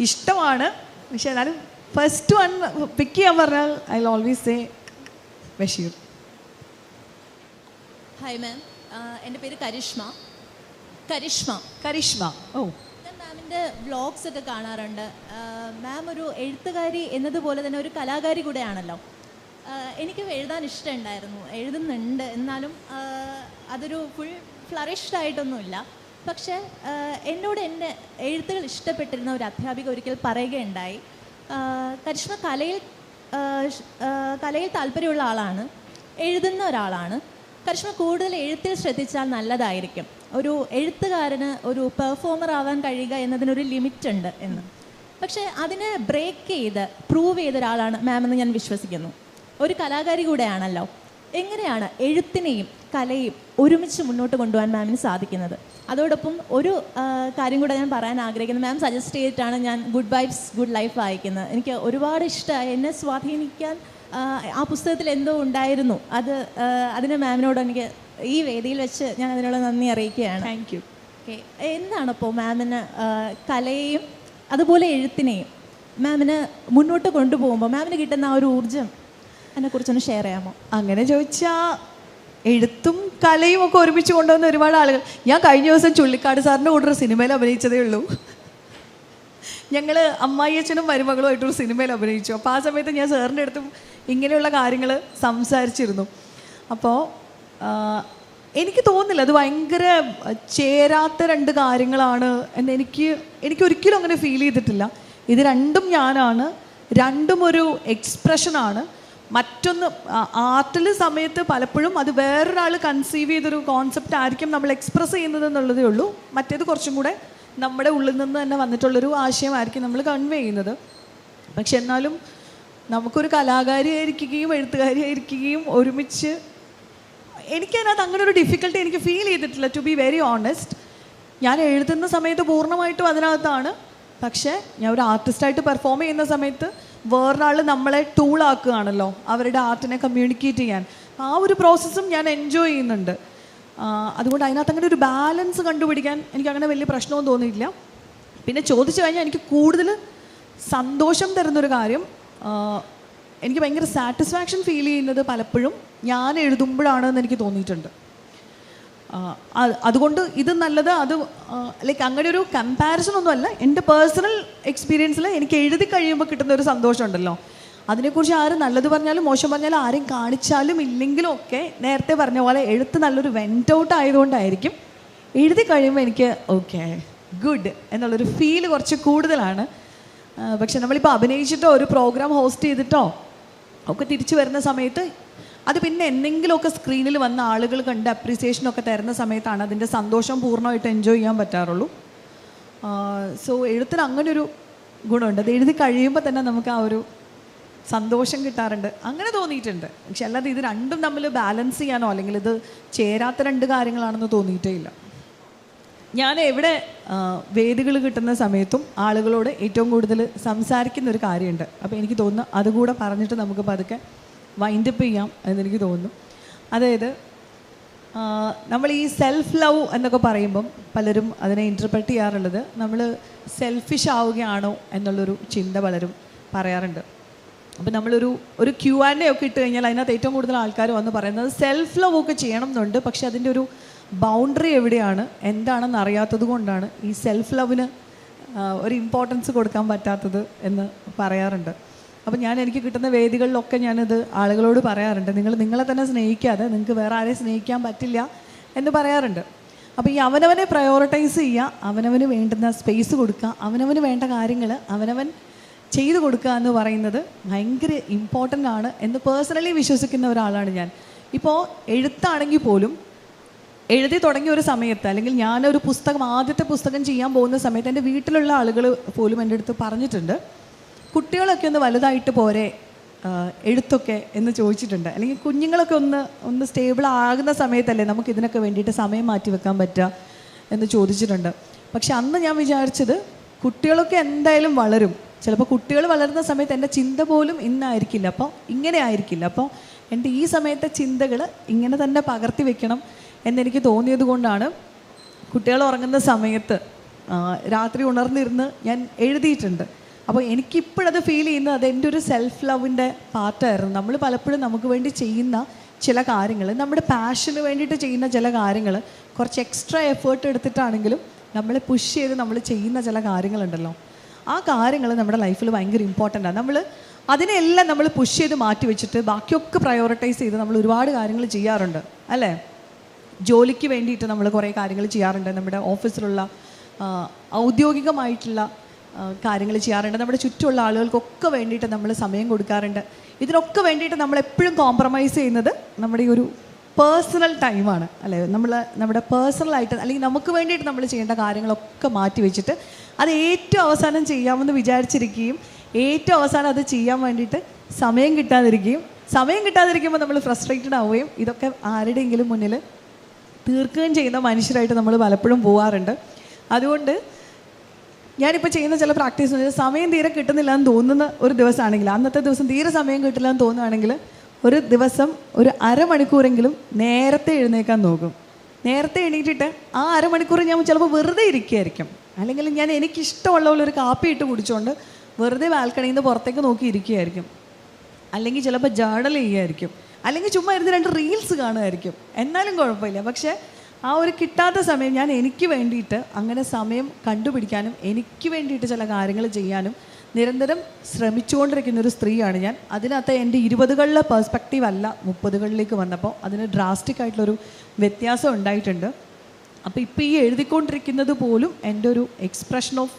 ഇഷ്ടമാണ്. പക്ഷെ എന്നാലും ഫസ്റ്റ് വൺ പിക്ക് ചെയ്യാൻ പറഞ്ഞാൽ I always say Basheer hi ma'am എന്റെ പേര് കരിഷ്മ. കരിഷ്മ. കരിഷ്മ. ഓ. ഞാൻ മാമിന്റെ വ്ളോഗ്സ് ഒക്കെ കാണാറുണ്ട്. മാം ഒരു എഴുത്തുകാരി എന്നതുപോലെ തന്നെ ഒരു കലാകാരി കൂടെയാണല്ലോ. എനിക്ക് എഴുതാൻ ഇഷ്ടമുണ്ടായിരുന്നു. എഴുതുന്നുണ്ട്. എന്നാലും അതൊരു ഫുൾ ഫ്ലറിഷ്ഡ് ആയിട്ടൊന്നുമില്ല. പക്ഷേ എന്നോട് എന്റെ എഴുത്തുകൾ ഇഷ്ടപ്പെട്ടിരുന്ന ഒരു അധ്യാപിക ഒരിക്കൽ പറയുകയുണ്ടായി. കരിഷ്മ കലയിൽ കലയിൽ താല്പര്യമുള്ള ആളാണ് എഴുതുന്ന ഒരാളാണ്. കരിഷ്മ കൂടുതൽ എഴുത്തിൽ ശ്രദ്ധിച്ചാൽ നല്ലതായിരിക്കും. ഒരു എഴുത്തുകാരന് ഒരു പെർഫോമർ ആവാൻ കഴിയുക എന്നതിനൊരു ലിമിറ്റ് ഉണ്ട് എന്ന്. പക്ഷേ അതിനെ ബ്രേക്ക് ചെയ്ത് പ്രൂവ് ചെയ്ത ഒരാളാണ് മാം എന്ന് ഞാൻ വിശ്വസിക്കുന്നു. ഒരു കലാകാരി കൂടെയാണല്ലോ. എങ്ങനെയാണ് എഴുത്തിനെയും കലയും ഒരുമിച്ച് മുന്നോട്ട് കൊണ്ടുപോകാൻ മാമിന് സാധിക്കുന്നത്? അതോടൊപ്പം ഒരു കാര്യം കൂടെ ഞാൻ പറയാൻ ആഗ്രഹിക്കുന്നത് മാം സജസ്റ്റ് ചെയ്തിട്ടാണ് ഞാൻ ഗുഡ് വൈബ്സ് ഗുഡ് ലൈഫ് വായിക്കുന്നത്. എനിക്ക് ഒരുപാട് ഇഷ്ടമായി എന്നെ സ്വാധീനിക്കാൻ ആ, പുസ്തകത്തിൽ എന്തോ ഉണ്ടായിരുന്നു. അത് അതിന് മാമിനോട് എനിക്ക് ഈ വേദിയിൽ വെച്ച് ഞാൻ അതിനുള്ള നന്ദി അറിയിക്കുകയാണ്. താങ്ക് യു ഓക്കെ എന്താണ് ഇപ്പോൾ മാമിന് കലയെയും അതുപോലെ എഴുത്തിനെയും മാമിന് മുന്നോട്ട് കൊണ്ടുപോകുമ്പോൾ മാമിന് കിട്ടുന്ന ആ ഒരു ഊർജം അതിനെക്കുറിച്ചൊന്ന് ഷെയർ ചെയ്യാമോ? അങ്ങനെ ചോദിച്ചാൽ എഴുത്തും കലയും ഒക്കെ ഒരുമിച്ച് കൊണ്ടുവന്ന ഒരുപാട് ആളുകൾ. ഞാൻ കഴിഞ്ഞ ദിവസം ചുള്ളിക്കാട് സാറിന്റെ കൂടെ ഒരു സിനിമയിൽ അഭിനയിച്ചതേ ഉള്ളൂ. ഞങ്ങൾ അമ്മായിയച്ഛനും മരുമകളുമായിട്ടൊരു സിനിമയിൽ അഭിനയിച്ചു. അപ്പോൾ ആ സമയത്ത് ഞാൻ സാറിന്റെ അടുത്തും ഇങ്ങനെയുള്ള കാര്യങ്ങൾ സംസാരിച്ചിരുന്നു. അപ്പോൾ എനിക്ക് തോന്നുന്നില്ല അത് ഭയങ്കര ചേരാത്ത രണ്ട് കാര്യങ്ങളാണ് എന്ന് എനിക്ക് എനിക്ക് ഒരിക്കലും അങ്ങനെ ഫീൽ ചെയ്തിട്ടില്ല. ഇത് രണ്ടും ഞാനാണ് രണ്ടും ഒരു എക്സ്പ്രഷനാണ് മറ്റൊന്ന് ആർട്ടിൽ സമയത്ത് പലപ്പോഴും അത് വേറൊരാൾ കൺസീവ് ചെയ്തൊരു കോൺസെപ്റ്റ് ആയിരിക്കും നമ്മൾ എക്സ്പ്രസ് ചെയ്യുന്നത് എന്നുള്ളതേ ഉള്ളൂ. മറ്റേത് കുറച്ചും കൂടെ നമ്മുടെ ഉള്ളിൽ നിന്ന് തന്നെ വന്നിട്ടുള്ളൊരു ആശയമായിരിക്കും നമ്മൾ കൺവേ ചെയ്യുന്നത്. പക്ഷെ എന്നാലും നമുക്കൊരു കലാകാരിയായിരിക്കുകയും എഴുത്തുകാരിയായിരിക്കുകയും ഒരുമിച്ച് എനിക്കതിനകത്ത് അങ്ങനെ ഒരു ഡിഫിക്കൽട്ടി എനിക്ക് ഫീൽ ചെയ്തിട്ടില്ല ടു ബി വെരി ഓണസ്റ്റ് ഞാൻ എഴുതുന്ന സമയത്ത് പൂർണമായിട്ടും അതിനകത്താണ്. പക്ഷേ ഞാൻ ഒരു ആർട്ടിസ്റ്റായിട്ട് പെർഫോം ചെയ്യുന്ന സമയത്ത് വേറൊരാൾ നമ്മളെ ടൂളാക്കുകയാണല്ലോ അവരുടെ ആർട്ടിനെ കമ്മ്യൂണിക്കേറ്റ് ചെയ്യാൻ. ആ ഒരു പ്രോസസ്സും ഞാൻ എൻജോയ് ചെയ്യുന്നുണ്ട്. അതുകൊണ്ട് അതിനകത്ത് അങ്ങനെ ഒരു ബാലൻസ് കണ്ടുപിടിക്കാൻ എനിക്ക് അങ്ങനെ വലിയ പ്രശ്നമൊന്നും തോന്നിയില്ല പിന്നെ ചോദിച്ചു കഴിഞ്ഞാൽ എനിക്ക് കൂടുതൽ സന്തോഷം തരുന്നൊരു കാര്യം എനിക്ക് ഭയങ്കര സാറ്റിസ്ഫാക്ഷൻ ഫീൽ ചെയ്യുന്നത് പലപ്പോഴും ഞാൻ എഴുതുമ്പോഴാണെന്ന് എനിക്ക് തോന്നിയിട്ടുണ്ട്. അതുകൊണ്ട് ഇത് നല്ലത് അത് ലൈക്ക് അങ്ങനെ ഒരു കമ്പാരിസൺ ഒന്നുമല്ല എന്റെ പേഴ്സണൽ എക്സ്പീരിയൻസിൽ എനിക്ക് എഴുതി കഴിയുമ്പോൾ കിട്ടുന്ന ഒരു സന്തോഷമുണ്ടല്ലോ. അതിനെക്കുറിച്ച് ആര് നല്ലത് പറഞ്ഞാലും മോശം പറഞ്ഞാലും ആരും കാണിച്ചാലും ഇല്ലെങ്കിലും ഒക്കെ നേരത്തെ പറഞ്ഞ പോലെ എഴുത്ത് നല്ലൊരു വെന്റ് ഔട്ട് ആയതുകൊണ്ടായിരിക്കും എഴുതി കഴിയുമ്പോൾ എനിക്ക് ഓക്കെ ഗുഡ് എന്നുള്ളൊരു ഫീൽ കുറച്ച് കൂടുതലാണ്. പക്ഷെ നമ്മളിപ്പോൾ അഭിനയിച്ചിട്ടോ ഒരു പ്രോഗ്രാം ഹോസ്റ്റ് ചെയ്തിട്ടോ ഒക്കെ തിരിച്ചു വരുന്ന സമയത്ത് അത് പിന്നെ എന്തെങ്കിലുമൊക്കെ സ്ക്രീനിൽ വന്ന ആളുകൾ കണ്ട് അപ്രീസിയേഷനൊക്കെ തരുന്ന സമയത്താണ് അതിന്റെ സന്തോഷം പൂർണമായിട്ട് എൻജോയ് ചെയ്യാൻ പറ്റാറുള്ളൂ. സോ എഴുത്തിന് അങ്ങനൊരു ഗുണമുണ്ട്. അത് എഴുതി കഴിയുമ്പോൾ തന്നെ നമുക്ക് ആ ഒരു സന്തോഷം കിട്ടാറുണ്ട്. അങ്ങനെ തോന്നിയിട്ടുണ്ട്. പക്ഷെ അല്ലാതെ ഇത് രണ്ടും തമ്മിൽ ബാലൻസ് ചെയ്യാനോ അല്ലെങ്കിൽ ഇത് ചേരാത്ത രണ്ട് കാര്യങ്ങളാണെന്ന് തോന്നിയിട്ടേ ഇല്ല. ഞാൻ എവിടെ വേദികൾ കിട്ടുന്ന സമയത്തും ആളുകളോട് ഏറ്റവും കൂടുതൽ സംസാരിക്കുന്ന ഒരു കാര്യമുണ്ട്. അപ്പോൾ എനിക്ക് തോന്നുന്നു അതുകൂടെ പറഞ്ഞിട്ട് നമുക്ക് പതുക്കെ വൈൻഡപ്പ് ചെയ്യാം എന്നെനിക്ക് തോന്നുന്നു. അതായത് നമ്മൾ ഈ സെൽഫ് ലവ് എന്നൊക്കെ പറയുമ്പം പലരും അതിനെ ഇന്റർപ്രറ്റ് ചെയ്യാറുള്ളത് നമ്മൾ സെൽഫിഷ് ആവുകയാണോ എന്നുള്ളൊരു ചിന്ത പലരും പറയാറുണ്ട്. അപ്പം നമ്മളൊരു ഒരു ക്യു ആൻഡ് ഒക്കെ ഇട്ട് കഴിഞ്ഞാൽ അതിനകത്ത് ഏറ്റവും കൂടുതൽ ആൾക്കാർ വന്ന് പറയുന്നത് സെൽഫ് ലവ് ഒക്കെ ചെയ്യണം എന്നുണ്ട് പക്ഷെ അതിന്റെ ഒരു ബൗണ്ടറി എവിടെയാണ് എന്താണെന്ന് അറിയാത്തത് കൊണ്ടാണ് ഈ സെൽഫ് ലവിന് ഒരു ഇമ്പോർട്ടൻസ് കൊടുക്കാൻ പറ്റാത്തത് എന്ന് പറയാറുണ്ട്. അപ്പം ഞാൻ എനിക്ക് കിട്ടുന്ന വേദികളിലൊക്കെ ഞാനിത് ആളുകളോട് പറയാറുണ്ട്. നിങ്ങൾ നിങ്ങളെ തന്നെ സ്നേഹിക്കാതെ നിങ്ങൾക്ക് വേറെ ആരെയും സ്നേഹിക്കാൻ പറ്റില്ല എന്ന് പറയാറുണ്ട്. അപ്പോൾ ഈ അവനവനെ പ്രയോറിറ്റൈസ് ചെയ്യുക അവനവന് വേണ്ടുന്ന സ്പേസ് കൊടുക്കുക അവനവന് വേണ്ട കാര്യങ്ങൾ അവനവൻ ചെയ്തു കൊടുക്കുക എന്ന് പറയുന്നത് ഭയങ്കര ഇമ്പോർട്ടന്റ് ആണ് എന്ന് പേഴ്സണലി വിശ്വസിക്കുന്ന ഒരാളാണ് ഞാൻ. ഇപ്പോൾ എഴുത്താണെങ്കിൽ പോലും എഴുതി തുടങ്ങിയ ഒരു സമയത്ത് അല്ലെങ്കിൽ ഞാനൊരു പുസ്തകം ആദ്യത്തെ പുസ്തകം ചെയ്യാൻ പോകുന്ന സമയത്ത് എന്റെ വീട്ടിലുള്ള ആളുകൾ പോലും എന്റെ അടുത്ത് പറഞ്ഞിട്ടുണ്ട്. കുട്ടികളൊക്കെ ഒന്ന് വലുതായിട്ട് പോരെ എഴുത്തൊക്കെ എന്ന് ചോദിച്ചിട്ടുണ്ട്. അല്ലെങ്കിൽ കുഞ്ഞുങ്ങളൊക്കെ ഒന്ന് ഒന്ന് സ്റ്റേബിൾ ആകുന്ന സമയത്തല്ലേ നമുക്ക് ഇതിനൊക്കെ വേണ്ടിയിട്ട് സമയം മാറ്റി വെക്കാൻ പറ്റുക എന്ന് ചോദിച്ചിട്ടുണ്ട്. പക്ഷെ അന്ന് ഞാൻ വിചാരിച്ചത് കുട്ടികളൊക്കെ എന്തായാലും വളരും. ചിലപ്പോൾ കുട്ടികൾ വളരുന്ന സമയത്ത് എന്റെ ചിന്ത പോലും ഇന്നായിരിക്കില്ല. അപ്പോൾ ഇങ്ങനെ ആയിരിക്കില്ല. അപ്പോൾ എന്റെ ഈ സമയത്തെ ചിന്തകൾ ഇങ്ങനെ തന്നെ പകർത്തി വെക്കണം എന്നെനിക്ക് തോന്നിയത് കൊണ്ടാണ് കുട്ടികൾ ഉറങ്ങുന്ന സമയത്ത് രാത്രി ഉണർന്നിരുന്ന് ഞാൻ എഴുതിയിട്ടുണ്ട്. അപ്പോൾ എനിക്കിപ്പോഴത് ഫീൽ ചെയ്യുന്നത് അത് എന്റെ ഒരു സെൽഫ് ലവിന്റെ പാർട്ടായിരുന്നു നമ്മൾ പലപ്പോഴും നമുക്ക് വേണ്ടി ചെയ്യുന്ന ചില കാര്യങ്ങൾ നമ്മുടെ പാഷന് വേണ്ടിയിട്ട് ചെയ്യുന്ന ചില കാര്യങ്ങൾ കുറച്ച് എക്സ്ട്രാ എഫേർട്ട് എടുത്തിട്ടാണെങ്കിലും നമ്മളെ പുഷ് ചെയ്ത് നമ്മൾ ചെയ്യുന്ന ചില കാര്യങ്ങളുണ്ടല്ലോ. ആ കാര്യങ്ങൾ നമ്മുടെ ലൈഫിൽ ഭയങ്കര ഇമ്പോർട്ടന്റ് ആണ് നമ്മൾ അതിനെല്ലാം നമ്മൾ പുഷ് ചെയ്ത് മാറ്റി വെച്ചിട്ട് ബാക്കിയൊക്കെ പ്രയോറിറ്റൈസ് ചെയ്ത് നമ്മൾ ഒരുപാട് കാര്യങ്ങൾ ചെയ്യാറുണ്ട് അല്ലേ? ജോലിക്ക് വേണ്ടിയിട്ട് നമ്മൾ കുറേ കാര്യങ്ങൾ ചെയ്യാറുണ്ട്. നമ്മുടെ ഓഫീസിലുള്ള ഔദ്യോഗികമായിട്ടുള്ള കാര്യങ്ങൾ ചെയ്യാറുണ്ട്. നമ്മുടെ ചുറ്റുമുള്ള ആളുകൾക്കൊക്കെ വേണ്ടിയിട്ട് നമ്മൾ സമയം കൊടുക്കാറുണ്ട്. ഇതിനൊക്കെ വേണ്ടിയിട്ട് നമ്മൾ എപ്പോഴും കോംപ്രമൈസ് ചെയ്യുന്നത് നമ്മുടെ ഈ ഒരു പേഴ്സണൽ ടൈമാണ് അല്ലേ? നമ്മൾ നമ്മുടെ പേഴ്സണലായിട്ട് അല്ലെങ്കിൽ നമുക്ക് വേണ്ടിയിട്ട് നമ്മൾ ചെയ്യേണ്ട കാര്യങ്ങളൊക്കെ മാറ്റി വെച്ചിട്ട് അത് ഏറ്റവും അവസാനം ചെയ്യാമെന്ന് വിചാരിച്ചിരിക്കുകയും ഏറ്റവും അവസാനം അത് ചെയ്യാൻ വേണ്ടിയിട്ട് സമയം കിട്ടാതിരിക്കുകയും സമയം കിട്ടാതിരിക്കുമ്പോൾ നമ്മൾ ഫ്രസ്ട്രേറ്റഡ് ആവുകയും ഇതൊക്കെ ആരുടെയെങ്കിലും മുന്നിൽ തീർക്കുകയും ചെയ്യുന്ന മനുഷ്യരായിട്ട് നമ്മൾ പലപ്പോഴും പോവാറുണ്ട്. അതുകൊണ്ട് ഞാനിപ്പോൾ ചെയ്യുന്ന ചില പ്രാക്ടീസ് എന്ന് സമയം തീരെ കിട്ടുന്നില്ല എന്ന് തോന്നുന്ന ഒരു ദിവസമാണെങ്കിൽ അന്നത്തെ ദിവസം തീരെ സമയം കിട്ടില്ല എന്ന് തോന്നുകയാണെങ്കിൽ ഒരു ദിവസം ഒരു അരമണിക്കൂറെങ്കിലും നേരത്തെ എഴുന്നേക്കാൻ നോക്കും. നേരത്തെ എണീറ്റിട്ട് ആ അരമണിക്കൂർ ഞാൻ ചിലപ്പോൾ വെറുതെ ഇരിക്കുകയായിരിക്കും അല്ലെങ്കിൽ ഞാൻ എനിക്കിഷ്ടമുള്ള ഒരു കാപ്പി ഇട്ട് കുടിച്ചുകൊണ്ട് വെറുതെ ബാൽക്കണിയിൽ നിന്ന് പുറത്തേക്ക് നോക്കി ഇരിക്കുകയായിരിക്കും അല്ലെങ്കിൽ ചിലപ്പോൾ ജേണൽ ചെയ്യുമായിരിക്കും അല്ലെങ്കിൽ ചുമ്മാ ഇരുന്ന് രണ്ട് റീൽസ് കാണുമായിരിക്കും എന്നാലും കുഴപ്പമില്ല. പക്ഷേ ആ ഒരു കിട്ടാത്ത സമയം ഞാൻ എനിക്ക് വേണ്ടിയിട്ട് അങ്ങനെ സമയം കണ്ടുപിടിക്കാനും എനിക്ക് വേണ്ടിയിട്ട് ചില കാര്യങ്ങൾ ചെയ്യാനും നിരന്തരം ശ്രമിച്ചുകൊണ്ടിരിക്കുന്ന ഒരു സ്ത്രീയാണ് ഞാൻ. അതിനകത്ത് എന്റെ ഇരുപതുകളിലെ പേഴ്സ്പെക്റ്റീവ് അല്ല മുപ്പതുകളിലേക്ക് വന്നപ്പോൾ. അതിന് ഡ്രാസ്റ്റിക് ആയിട്ടുള്ളൊരു വ്യത്യാസം ഉണ്ടായിട്ടുണ്ട്. അപ്പോൾ ഇപ്പോൾ ഈ എഴുതിക്കൊണ്ടിരിക്കുന്നത് പോലും എന്റെ ഒരു എക്സ്പ്രഷൻ ഓഫ്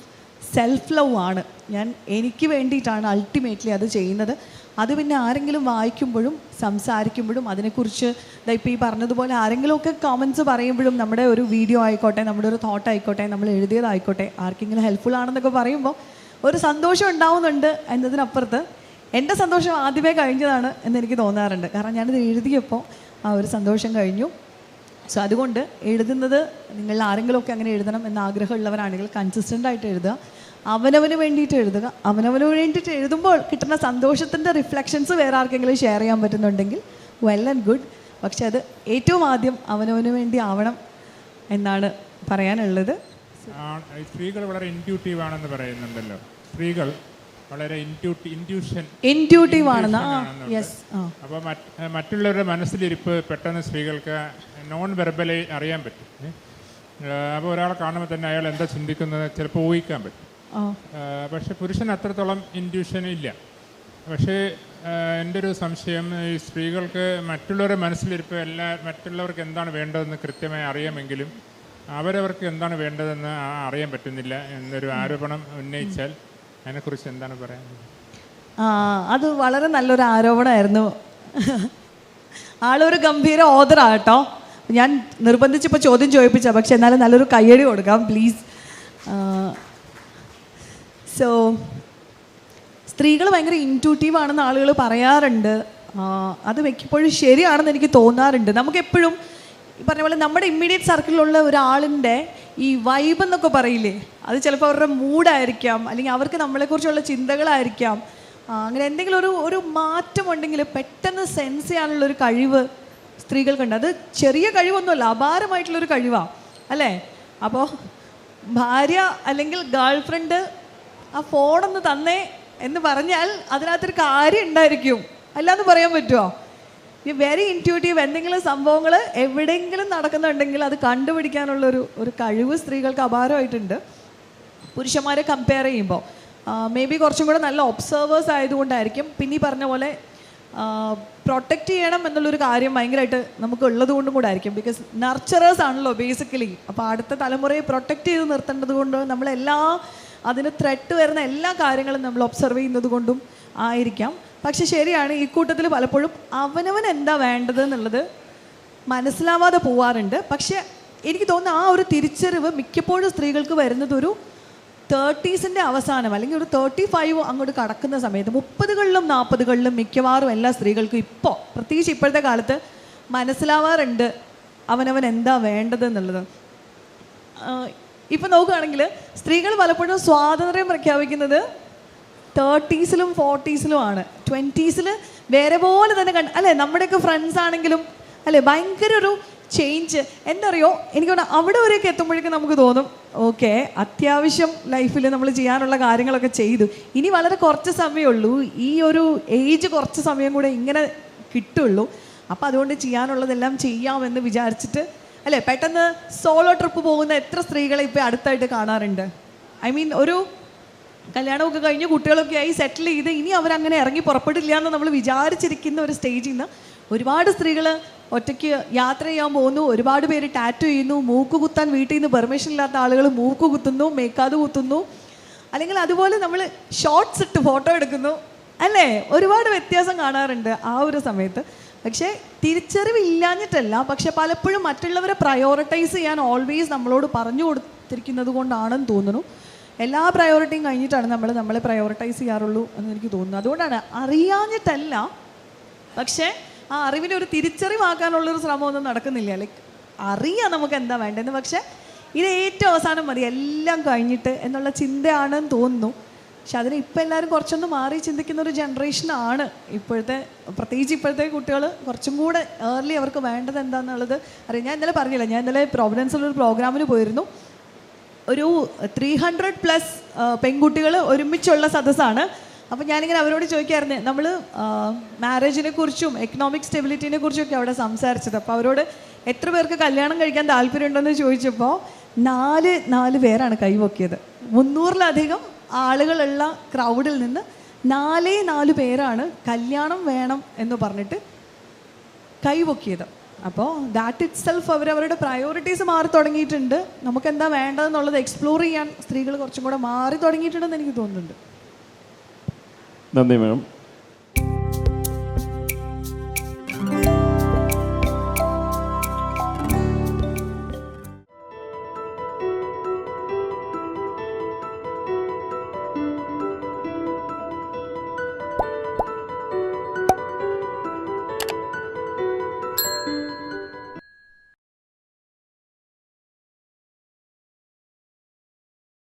സെൽഫ് ലവ് ആണ്. ഞാൻ എനിക്ക് വേണ്ടിയിട്ടാണ് അൾട്ടിമേറ്റ്ലി അത് ചെയ്യുന്നത്. അത് പിന്നെ ആരെങ്കിലും വായിക്കുമ്പോഴും സംസാരിക്കുമ്പോഴും അതിനെക്കുറിച്ച് ഇപ്പോൾ ഈ പറഞ്ഞതുപോലെ ആരെങ്കിലുമൊക്കെ കോമൻസ് പറയുമ്പോഴും നമ്മുടെ ഒരു വീഡിയോ ആയിക്കോട്ടെ നമ്മുടെ ഒരു തോട്ട് ആയിക്കോട്ടെ നമ്മൾ എഴുതിയതായിക്കോട്ടെ ആർക്കെങ്കിലും ഹെൽപ്ഫുൾ ആണെന്നൊക്കെ പറയുമ്പോൾ ഒരു സന്തോഷം ഉണ്ടാവുന്നുണ്ട് എന്നതിനപ്പുറത്ത് എന്റെ സന്തോഷം ആദ്യമേ കഴിഞ്ഞതാണ് എന്നെനിക്ക് തോന്നാറുണ്ട്. കാരണം ഞാനിത് എഴുതിയപ്പോൾ ആ ഒരു സന്തോഷം കഴിഞ്ഞു. സോ അതുകൊണ്ട് എഴുതുന്നത് നിങ്ങൾ ആരെങ്കിലുമൊക്കെ അങ്ങനെ എഴുതണം എന്ന് ആഗ്രഹമുള്ളവരാണെങ്കിൽ കൺസിസ്റ്റന്റ് ആയിട്ട് എഴുതുക. അവനവന് വേണ്ടിയിട്ട് എഴുതുക. അവനവന് വേണ്ടിയിട്ട് എഴുതുമ്പോൾ കിട്ടുന്ന സന്തോഷത്തിന്റെ റിഫ്ലക്ഷൻസ് വേറെ ആർക്കെങ്കിലും ഷെയർ ചെയ്യാൻ പറ്റുന്നുണ്ടെങ്കിൽ വെൽ ആൻഡ് ഗുഡ് പക്ഷെ അത് ഏറ്റവും ആദ്യം അവനവന് വേണ്ടി ആവണം എന്നാണ് പറയാനുള്ളത്. സ്ത്രീകൾ വളരെ ഇന്റ്യൂട്ടീവ് ആണെന്ന് പറയുന്നുണ്ടല്ലോ. സ്ത്രീകൾ വളരെ ഇന്റ്യൂഷൻ ഇന്റ്യൂട്ടീവ് ആണെന്ന്. അപ്പൊ അപ്പോൾ മറ്റുള്ളവരുടെ മനസ്സിലിരിപ്പ് പെട്ടെന്ന് സ്ത്രീകൾക്ക് നോൺ വെർബലി അറിയാൻ പറ്റും. അപ്പോൾ ഒരാളെ കാണുമ്പോൾ തന്നെ അയാൾ എന്താ ചിന്തിക്കുന്നത്? ചിലപ്പോൾ ഊഹിക്കാൻ പറ്റും. പക്ഷേ പുരുഷന് അത്രത്തോളം ഇൻഡ്യൂഷൻ ഇല്ല. പക്ഷേ എന്റെ ഒരു സംശയം ഈ സ്ത്രീകൾക്ക് മറ്റുള്ളവരെ മനസ്സിലിരിപ്പ് എല്ലാ മറ്റുള്ളവർക്ക് എന്താണ് വേണ്ടതെന്ന് കൃത്യമായി അറിയാമെങ്കിലും അവരവർക്ക് എന്താണ് വേണ്ടതെന്ന് അറിയാൻ പറ്റുന്നില്ല എന്നൊരു ആരോപണം ഉന്നയിച്ചാൽ അതിനെക്കുറിച്ച് എന്താണ് പറയാനുള്ളത് ആ അത് വളരെ നല്ലൊരു ആരോപണമായിരുന്നു. ആളൊരു ഗംഭീര ഓതറാണ് കേട്ടോ ഞാൻ നിർബന്ധിച്ചിപ്പോൾ ചോദ്യം ചോദിപ്പിച്ച പക്ഷെ എന്നാലും നല്ലൊരു കയ്യടി കൊടുക്കാം പ്ലീസ് സോ സ്ത്രീകൾ ഭയങ്കര ഇന്റൂട്ടീവ് ആണെന്ന് ആളുകൾ പറയാറുണ്ട്. അത് മിക്കപ്പോഴും ശരിയാണെന്ന് എനിക്ക് തോന്നാറുണ്ട്. നമുക്കെപ്പോഴും ഈ പറഞ്ഞ പോലെ നമ്മുടെ ഇമ്മീഡിയറ്റ് സർക്കിളിലുള്ള ഒരാളിന്റെ ഈ വൈബ് എന്നൊക്കെ പറയില്ലേ? അത് ചിലപ്പോൾ അവരുടെ മൂഡായിരിക്കാം അല്ലെങ്കിൽ അവർക്ക് നമ്മളെക്കുറിച്ചുള്ള ചിന്തകളായിരിക്കാം. അങ്ങനെ എന്തെങ്കിലും ഒരു ഒരു മാറ്റം ഉണ്ടെങ്കിൽ പെട്ടെന്ന് സെൻസ് ചെയ്യാനുള്ള ഒരു കഴിവ് സ്ത്രീകൾക്കുണ്ട്. അത് ചെറിയ കഴിവൊന്നുമല്ല അപാരമായിട്ടുള്ളൊരു കഴിവാണ് അല്ലേ? അപ്പോൾ ഭാര്യ അല്ലെങ്കിൽ ഗേൾ ഫ്രണ്ട് ആ ഫോണൊന്ന് തന്നേ എന്ന് പറഞ്ഞാൽ അതിനകത്തൊരു കാര്യം ഉണ്ടായിരിക്കും. അല്ലാന്ന് പറയാൻ പറ്റുമോ ഈ വെരി ഇന്റ്യൂട്ടീവ് എന്തെങ്കിലും സംഭവങ്ങൾ എവിടെയെങ്കിലും നടക്കുന്നുണ്ടെങ്കിൽ അത് കണ്ടുപിടിക്കാനുള്ളൊരു ഒരു കഴിവ് സ്ത്രീകൾക്ക് അപാരമായിട്ടുണ്ട്. പുരുഷന്മാരെ കമ്പയർ ചെയ്യുമ്പോൾ മേ ബി കുറച്ചും കൂടെ നല്ല ഒബ്സർവേഴ്സ് ആയതുകൊണ്ടായിരിക്കും. പിന്നെ ഈ പറഞ്ഞ പോലെ പ്രൊട്ടക്റ്റ് ചെയ്യണം എന്നുള്ളൊരു കാര്യം ഭയങ്കരമായിട്ട് നമുക്ക് ഉള്ളത് കൊണ്ടും കൂടെ ആയിരിക്കും. ബിക്കോസ് നർച്ചറേഴ്സ് ആണല്ലോ ബേസിക്കലി അപ്പോൾ അടുത്ത തലമുറയെ പ്രൊട്ടക്റ്റ് ചെയ്ത് നിർത്തേണ്ടത് കൊണ്ട് നമ്മളെല്ലാ അതിന് ത്രെട്ട് വരുന്ന എല്ലാ കാര്യങ്ങളും നമ്മൾ ഒബ്സർവ് ചെയ്യുന്നത് കൊണ്ടും ആയിരിക്കാം. പക്ഷെ ശരിയാണ് ഈ കൂട്ടത്തിൽ പലപ്പോഴും അവനവൻ എന്താ വേണ്ടത് എന്നുള്ളത് മനസ്സിലാവാതെ പോവാറുണ്ട്. പക്ഷെ എനിക്ക് തോന്നുന്നു ആ ഒരു തിരിച്ചറിവ് മിക്കപ്പോഴും സ്ത്രീകൾക്ക് വരുന്നത് ഒരു തേർട്ടീസിന്റെ അവസാനം അല്ലെങ്കിൽ ഒരു തേർട്ടി ഫൈവ് അങ്ങോട്ട് കടക്കുന്ന സമയത്ത് മുപ്പതുകളിലും നാൽപ്പതുകളിലും മിക്കവാറും എല്ലാ സ്ത്രീകൾക്കും ഇപ്പോൾ പ്രത്യേകിച്ച് ഇപ്പോഴത്തെ കാലത്ത് മനസ്സിലാവാറുണ്ട് അവനവൻ എന്താ വേണ്ടത് എന്നുള്ളത്. ഇപ്പം നോക്കുകയാണെങ്കിൽ സ്ത്രീകൾ പലപ്പോഴും സ്വാതന്ത്ര്യം പ്രഖ്യാപിക്കുന്നത് തേർട്ടീസിലും ഫോർട്ടീസിലും ആണ്. ട്വന്റീസിൽ വേറെ പോലെ തന്നെ കണ്ട് അല്ലേ? നമ്മുടെയൊക്കെ ഫ്രണ്ട്സ് ആണെങ്കിലും അല്ലേ? ഭയങ്കര ഒരു ചേഞ്ച് എന്തറിയോ? എനിക്ക് അവിടെ വരെയൊക്കെ എത്തുമ്പോഴേക്കും നമുക്ക് തോന്നും ഓക്കെ അത്യാവശ്യം ലൈഫിൽ നമ്മൾ ചെയ്യാനുള്ള കാര്യങ്ങളൊക്കെ ചെയ്തു. ഇനി വളരെ കുറച്ച് സമയമേ ഉള്ളൂ. ഈ ഒരു ഏജ് കുറച്ച് സമയം കൂടെ ഇങ്ങനെ കിട്ടുള്ളൂ. അപ്പോൾ അതുകൊണ്ട് ചെയ്യാനുള്ളതെല്ലാം ചെയ്യാമെന്ന് വിചാരിച്ചിട്ട് അല്ലേ പെട്ടെന്ന് സോളോ ട്രിപ്പ് പോകുന്ന എത്ര സ്ത്രീകളെ ഇപ്പോൾ അടുത്തായിട്ട് കാണാറുണ്ട്? ഐ മീൻ ഒരു കല്യാണമൊക്കെ കഴിഞ്ഞ് കുട്ടികളൊക്കെ ആയി സെറ്റിൽ ചെയ്ത് ഇനി അവരങ്ങനെ ഇറങ്ങി പുറപ്പെടില്ല എന്ന് നമ്മൾ വിചാരിച്ചിരിക്കുന്ന ഒരു സ്റ്റേജിൽ നിന്ന് ഒരുപാട് സ്ത്രീകൾ ഒറ്റയ്ക്ക് യാത്ര ചെയ്യാൻ പോകുന്നു ഒരുപാട് പേര് ടാറ്റു ചെയ്യുന്നു മൂക്ക് കുത്താൻ വീട്ടിൽ നിന്ന് പെർമിഷൻ ഇല്ലാത്ത ആളുകൾ മൂക്ക് കുത്തുന്നു മേക്കാത് കുത്തുന്നു. അല്ലെങ്കിൽ അതുപോലെ നമ്മൾ ഷോർട്സ് ഇട്ട് ഫോട്ടോ എടുക്കുന്നു. അല്ലേ? ഒരുപാട് വ്യത്യാസം കാണാറുണ്ട് ആ ഒരു സമയത്ത്. പക്ഷേ തിരിച്ചറിവില്ലാഞ്ഞിട്ടല്ല പക്ഷെ പലപ്പോഴും മറ്റുള്ളവരെ പ്രയോറിറ്റൈസ് ചെയ്യാൻ ഓൾവേസ് നമ്മളോട് പറഞ്ഞു കൊടുത്തിരിക്കുന്നത് കൊണ്ടാണെന്ന് തോന്നുന്നു. എല്ലാ പ്രയോറിറ്റിയും കഴിഞ്ഞിട്ടാണ് നമ്മൾ നമ്മളെ പ്രയോറിറ്റൈസ് ചെയ്യാറുള്ളൂ എന്ന് എനിക്ക് തോന്നുന്നു. അതുകൊണ്ടാണ് അറിയാഞ്ഞിട്ടല്ല പക്ഷേ ആ അറിവിനെ ഒരു തിരിച്ചറിവാക്കാനുള്ളൊരു ശ്രമമൊന്നും നടക്കുന്നില്ല. ലൈക്ക് അറിയാം നമുക്ക് എന്താ വേണ്ടതെന്ന് പക്ഷേ ഇത് ഏറ്റവും അവസാനം മതി എല്ലാം കഴിഞ്ഞിട്ട് എന്നുള്ള ചിന്തയാണെന്ന് തോന്നുന്നു. പക്ഷെ അതിന് ഇപ്പം എല്ലാവരും കുറച്ചൊന്ന് മാറി ചിന്തിക്കുന്ന ഒരു ജനറേഷനാണ് ഇപ്പോഴത്തെ പ്രത്യേകിച്ച് ഇപ്പോഴത്തെ കുട്ടികൾ കുറച്ചും കൂടെ ഏർലി അവർക്ക് വേണ്ടത് എന്താണെന്നുള്ളത് അറിയാം. ഞാൻ ഇന്നലെ പറഞ്ഞില്ല ഞാൻ ഇന്നലെ പ്രോവിഡൻസിലൊരു പ്രോഗ്രാമിന് പോയിരുന്നു. ഒരു ത്രീ ഹൺഡ്രഡ് പ്ലസ് പെൺകുട്ടികൾ ഒരുമിച്ചുള്ള സദസ്സാണ്. അപ്പോൾ ഞാനിങ്ങനെ അവരോട് ചോദിക്കായിരുന്നു നമ്മൾ മാരേജിനെ കുറിച്ചും എക്കണോമിക് സ്റ്റെബിലിറ്റിനെ കുറിച്ചും ഒക്കെ അവിടെ സംസാരിച്ചത്. അപ്പോൾ അവരോട് എത്ര പേർക്ക് കല്യാണം കഴിക്കാൻ താല്പര്യമുണ്ടെന്ന് ചോദിച്ചപ്പോൾ നാല് നാല് പേരാണ് കൈവോക്കിയത് മുന്നൂറിലധികം ആളുകളുള്ള ക്രൗഡിൽ നിന്ന് നാലേ നാല് പേരാണ് കല്യാണം വേണം എന്ന് പറഞ്ഞിട്ട് കൈവൊക്കിയത്. അപ്പോൾ ദാറ്റ് ഇറ്റ് സെൽഫ് അവരവരുടെ പ്രയോറിറ്റീസ് മാറി തുടങ്ങിയിട്ടുണ്ട്. നമുക്ക് എന്താ വേണ്ടതെന്നുള്ളത് എക്സ്പ്ലോർ ചെയ്യാൻ സ്ത്രീകൾ കുറച്ചും കൂടെ മാറി തുടങ്ങിയിട്ടുണ്ടെന്ന് എനിക്ക് തോന്നുന്നുണ്ട്. നന്ദി മാഡം